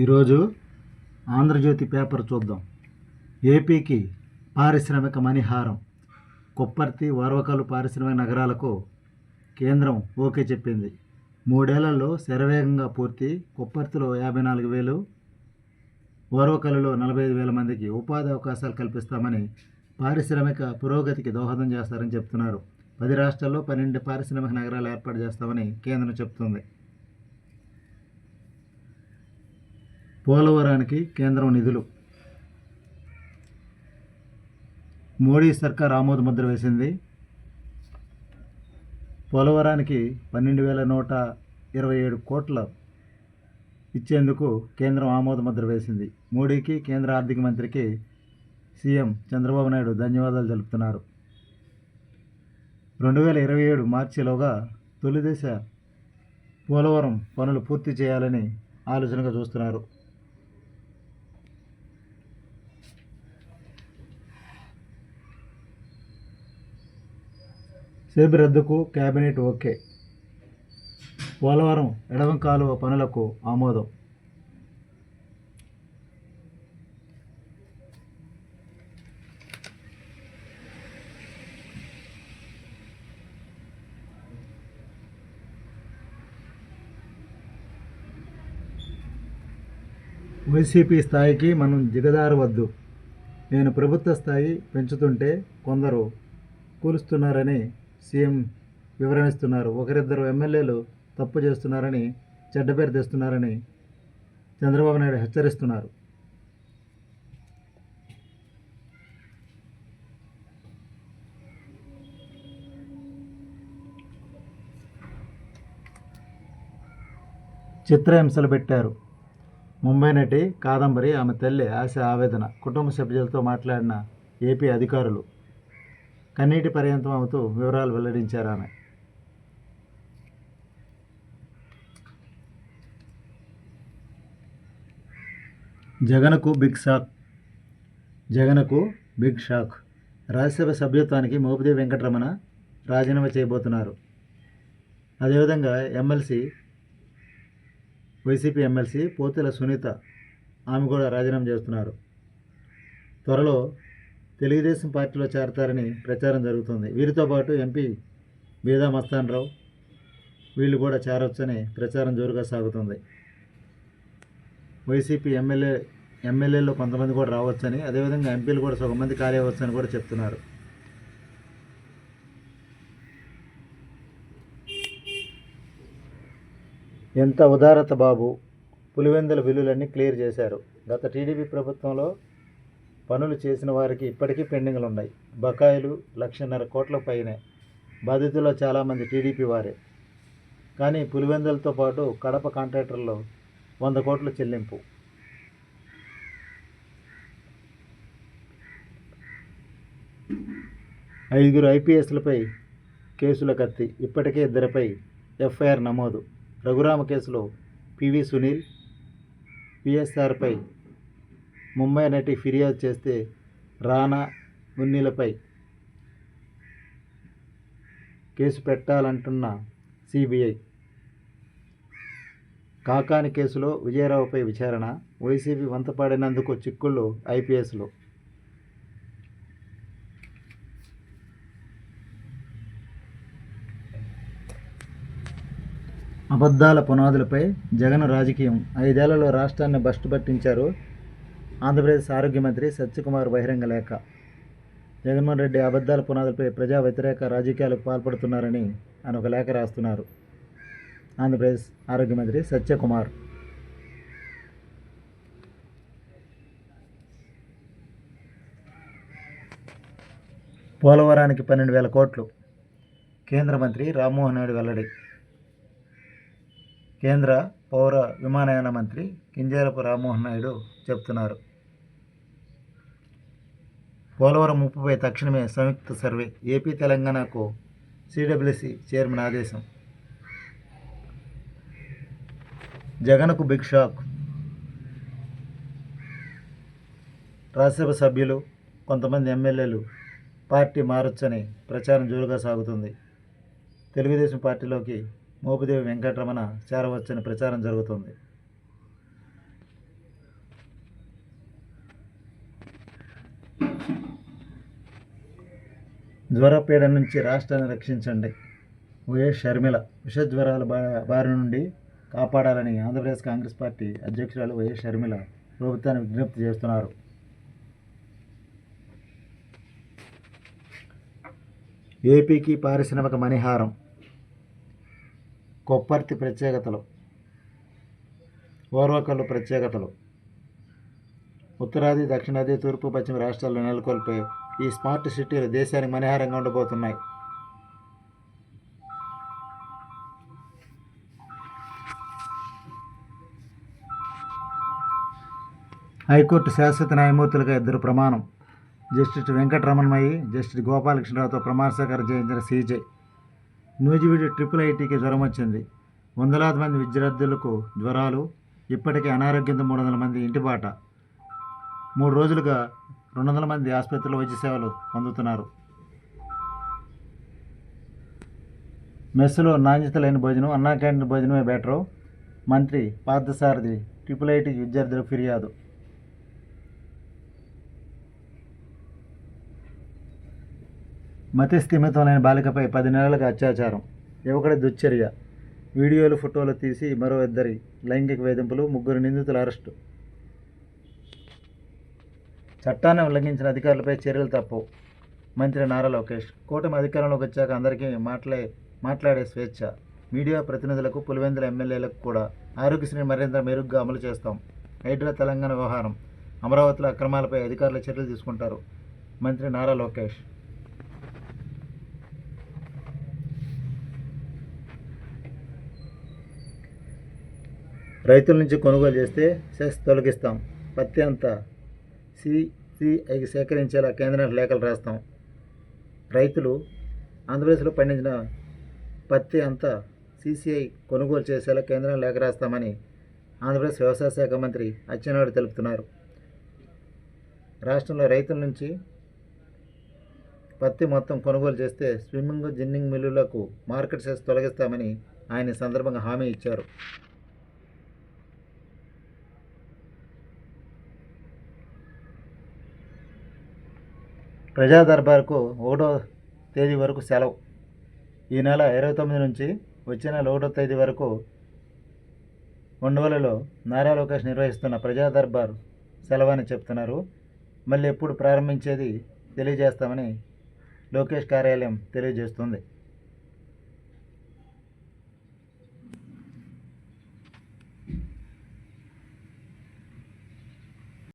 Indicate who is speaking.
Speaker 1: ఈరోజు ఆంధ్రజ్యోతి పేపర్ చూద్దాం. ఏపీకి పారిశ్రామిక మణిహారం కొప్పర్తి ఓర్వకలు పారిశ్రామిక నగరాలకు కేంద్రం ఓకే చెప్పింది. మూడేళ్ళలో శరవేగంగా పూర్తి కొప్పర్తిలో యాభై నాలుగు వేలు ఓర్వకలులో నలభై ఐదు వేల మందికి ఉపాధి అవకాశాలు కల్పిస్తామని పారిశ్రామిక పురోగతికి దోహదం చేస్తారని చెప్తున్నారు. పది రాష్ట్రాల్లో పన్నెండు పారిశ్రామిక నగరాలు ఏర్పాటు చేస్తామని కేంద్రం చెప్తుంది. పోలవరానికి కేంద్రం నిధులు. మోడీ సర్కార్ ఆమోద ముద్ర వేసింది. పోలవరానికి పన్నెండు వేల నూట ఇరవై ఏడు కోట్ల ఇచ్చేందుకు కేంద్రం ఆమోద ముద్ర వేసింది. మోడీకి కేంద్ర ఆర్థిక మంత్రికి సీఎం చంద్రబాబు నాయుడు ధన్యవాదాలు తెలుపుతున్నారు. రెండు వేల ఇరవై ఏడు మార్చిలోగా తొలిదశ పోలవరం పనులు పూర్తి చేయాలని ఆలోచనగా చూస్తున్నారు. సేబ్ రద్దుకు కేబినెట్ ఓకే. పోలవరం ఎడవం కాలువ పనులకు ఆమోదం. వైసీపీ స్థాయికి మనం జిగదారవద్దు నేను ప్రభుత్వ స్థాయి పెంచుతుంటే కొందరు కూలుస్తున్నారని సీఎం వివరణిస్తున్నారు ఒకరిద్దరు ఎమ్మెల్యేలు తప్పు చేస్తున్నారని చెడ్డ పేరు తెస్తున్నారని చంద్రబాబు నాయుడు హెచ్చరిస్తున్నారు. చిత్రహింసలు పెట్టారు. ముంబై నటి కాదంబరి ఆమె తల్లి ఆశ ఆవేదన కుటుంబ సభ్యులతో మాట్లాడిన ఏపీ అధికారులు. కన్నీటి పర్యంతం అవుతూ వివరాలు వెల్లడించారు ఆమె. జగన్కు బిగ్ షాక్. జగన్కు బిగ్ షాక్. రాజ్యసభ సభ్యత్వానికి మోపిదేవి వెంకటరమణ రాజీనామా చేయబోతున్నారు. అదేవిధంగా MLC YCP MLC Pothula Sunitha ఆమె కూడా రాజీనామా చేస్తున్నారు. త్వరలో తెలుగుదేశం పార్టీలో చేరతారని ప్రచారం జరుగుతుంది. వీరితో పాటు ఎంపీ బీదా మస్తాన్ రావు వీళ్ళు కూడా చేరవచ్చని ప్రచారం జోరుగా సాగుతుంది. వైసీపీ ఎమ్మెల్యే ఎమ్మెల్యేలో కొంతమంది కూడా రావచ్చని అదేవిధంగా ఎంపీలు కూడా సగమంది ఖాళీ అవ్వచ్చని కూడా చెప్తున్నారు. ఎంత ఉదారత బాబు! పులివెందుల బిల్లులన్నీ క్లియర్ చేశారు. గత టీడీపీ ప్రభుత్వంలో పనులు చేసిన వారికి ఇప్పటికీ పెండింగ్లు ఉన్నాయి. బకాయిలు లక్షన్నర కోట్ల పైనే. బాధితుల్లో చాలామంది టీడీపీ వారే. కానీ పులివెందులతో పాటు కడప కాంట్రాక్టర్లో వంద కోట్ల చెల్లింపు. ఐదుగురు ఐపీఎస్లపై కేసుల కత్తి. ఇప్పటికే ఇద్దరిపై ఎఫ్ఐఆర్ నమోదు. రఘురామ కేసులో పివి సునీల్ పిఎస్ఆర్పై ముంబై నటి ఫిర్యాదు చేస్తే రానా ఉన్నిలపై కేసు పెట్టాలంటున్న సిబిఐ. కాకాని కేసులో విజయరావుపై విచారణ వైసీపీ వంతపాడినందుకు చిక్కుళ్ళు ఐపీఎస్లో. అబద్ధాల పునాదులపై జగన్ రాజకీయం. ఐదేళ్ళలో రాష్ట్రాన్ని బస్టు పట్టించారు ఆంధ్రప్రదేశ్ ఆరోగ్య మంత్రి సత్యకుమార్ బహిరంగ లేఖ. జగన్మోహన్ రెడ్డి అబద్ధాల పునాదులపై ప్రజా వ్యతిరేక రాజకీయాలకు పాల్పడుతున్నారని ఆయన ఒక లేఖ రాస్తున్నారు. ఆంధ్రప్రదేశ్ ఆరోగ్య మంత్రి సత్యకుమార్. పోలవరానికి పన్నెండు వేల కోట్లు. కేంద్ర మంత్రి రామ్మోహన్ నాయుడు వెల్లడి. కేంద్ర పౌర విమానయాన మంత్రి కింజారపు రామ్మోహన్ నాయుడు చెప్తున్నారు. పోలవరం ముప్పుపై తక్షణమే సంయుక్త సర్వే ఏపీ తెలంగాణకు సిడబ్ల్యూసి చైర్మన్ ఆదేశం. జగన్కు బిగ్ షాక్. రాజ్యసభ సభ్యులు కొంతమంది ఎమ్మెల్యేలు పార్టీ మారొచ్చని ప్రచారం జోరుగా సాగుతుంది. తెలుగుదేశం పార్టీలోకి మోపిదేవి వెంకటరమణ చేరవచ్చని ప్రచారం జరుగుతుంది. జ్వరపీడ నుంచి రాష్ట్రాన్ని రక్షించండి. వైఎస్ షర్మిల విష జ్వరాల బా బారి నుండి కాపాడాలని ఆంధ్రప్రదేశ్ కాంగ్రెస్ పార్టీ అధ్యక్షురాలు వైఎస్ షర్మిల ప్రభుత్వాన్ని విజ్ఞప్తి చేస్తున్నారు. ఏపీకి పారిశ్రామిక మణిహారం కొప్పర్తి ప్రత్యేకతలు ఓర్వకల్లు ప్రత్యేకతలు ఉత్తరాది దక్షిణాది తూర్పు పశ్చిమ రాష్ట్రాల్లో నెలకొల్పే ఈ స్మార్ట్ సిటీలు దేశానికి మనిహారంగా ఉండబోతున్నాయి. హైకోర్టు శాశ్వత న్యాయమూర్తులుగా ఇద్దరు ప్రమాణం. జస్టిస్ వెంకటరమణమయ్యి జస్టిస్ గోపాలకృష్ణరావుతో ప్రమాణ స్వీకారం చేయించిన సీజే. నూజివీడు ట్రిపుల్ ఐటీకి జ్వరం వచ్చింది. వందలాది మంది విద్యార్థులకు జ్వరాలు ఇప్పటికే అనారోగ్యంతో మూడు వందల మంది ఇంటిబాట మూడు రోజులుగా రెండు వందల మంది ఆసుపత్రిలో వైద్య సేవలు పొందుతున్నారు. మెస్సులో నాణ్యత లేని భోజనం అన్నా క్యాంటీన్ భోజనమే బెటరు. మంత్రి పార్థసారథి ట్రిపుల్ ఐటీ విద్యార్థులకు ఫిర్యాదు. మతి స్థిమితం లేని బాలికపై పది నెలలకు అత్యాచారం. యువకుడి దుశ్చర్య. వీడియోలు ఫోటోలు తీసి మరో ఇద్దరి లైంగిక వేధింపులు ముగ్గురు నిందితుల అరెస్టు. చట్టాన్ని ఉల్లంఘించిన అధికారులపై చర్యలు తప్పవు మంత్రి నారా లోకేష్ కూటమి అధికారంలోకి వచ్చాక అందరికీ మాట్లాడే మాట్లాడే స్వేచ్ఛ. మీడియా ప్రతినిధులకు పులివెందుల ఎమ్మెల్యేలకు కూడా ఆరోగ్యశ్రీ మరింత మెరుగ్గా అమలు చేస్తాం. హైడ్రా తెలంగాణ వ్యవహారం. అమరావతిలో అక్రమాలపై అధికారులు చర్యలు తీసుకుంటారు. మంత్రి నారా లోకేష్. రైతుల నుంచి కొనుగోలు చేస్తే సెస్ తొలగిస్తాం. పత్తి అంతా సిసిఐకి సేకరించేలా కేంద్రానికి లేఖలు రాస్తాం. రైతులు ఆంధ్రప్రదేశ్లో పండించిన పత్తి అంతా సిసిఐ కొనుగోలు చేసేలా కేంద్రం లేఖ రాస్తామని ఆంధ్రప్రదేశ్ వ్యవసాయ శాఖ మంత్రి అచ్చెన్నాయుడు తెలుపుతున్నారు. రాష్ట్రంలో రైతుల నుంచి పత్తి మొత్తం కొనుగోలు చేస్తే స్విమ్మింగ్ జిన్నింగ్ మిల్లులకు మార్కెట్ సెస్ తొలగిస్తామని ఆయన సందర్భంగా హామీ ఇచ్చారు. ప్రజా దర్బార్కు ఒకటో తేదీ వరకు సెలవు. ఈ నెల ఇరవై తొమ్మిది నుంచి వచ్చే నెల ఒకటో తేదీ వరకు ఉండవలలో నారా లోకేష్ నిర్వహిస్తున్న ప్రజా దర్బార్ సెలవు అని చెప్తున్నారు. మళ్ళీ ఎప్పుడు ప్రారంభించేది తెలియజేస్తామని లోకేష్ కార్యాలయం తెలియజేస్తుంది.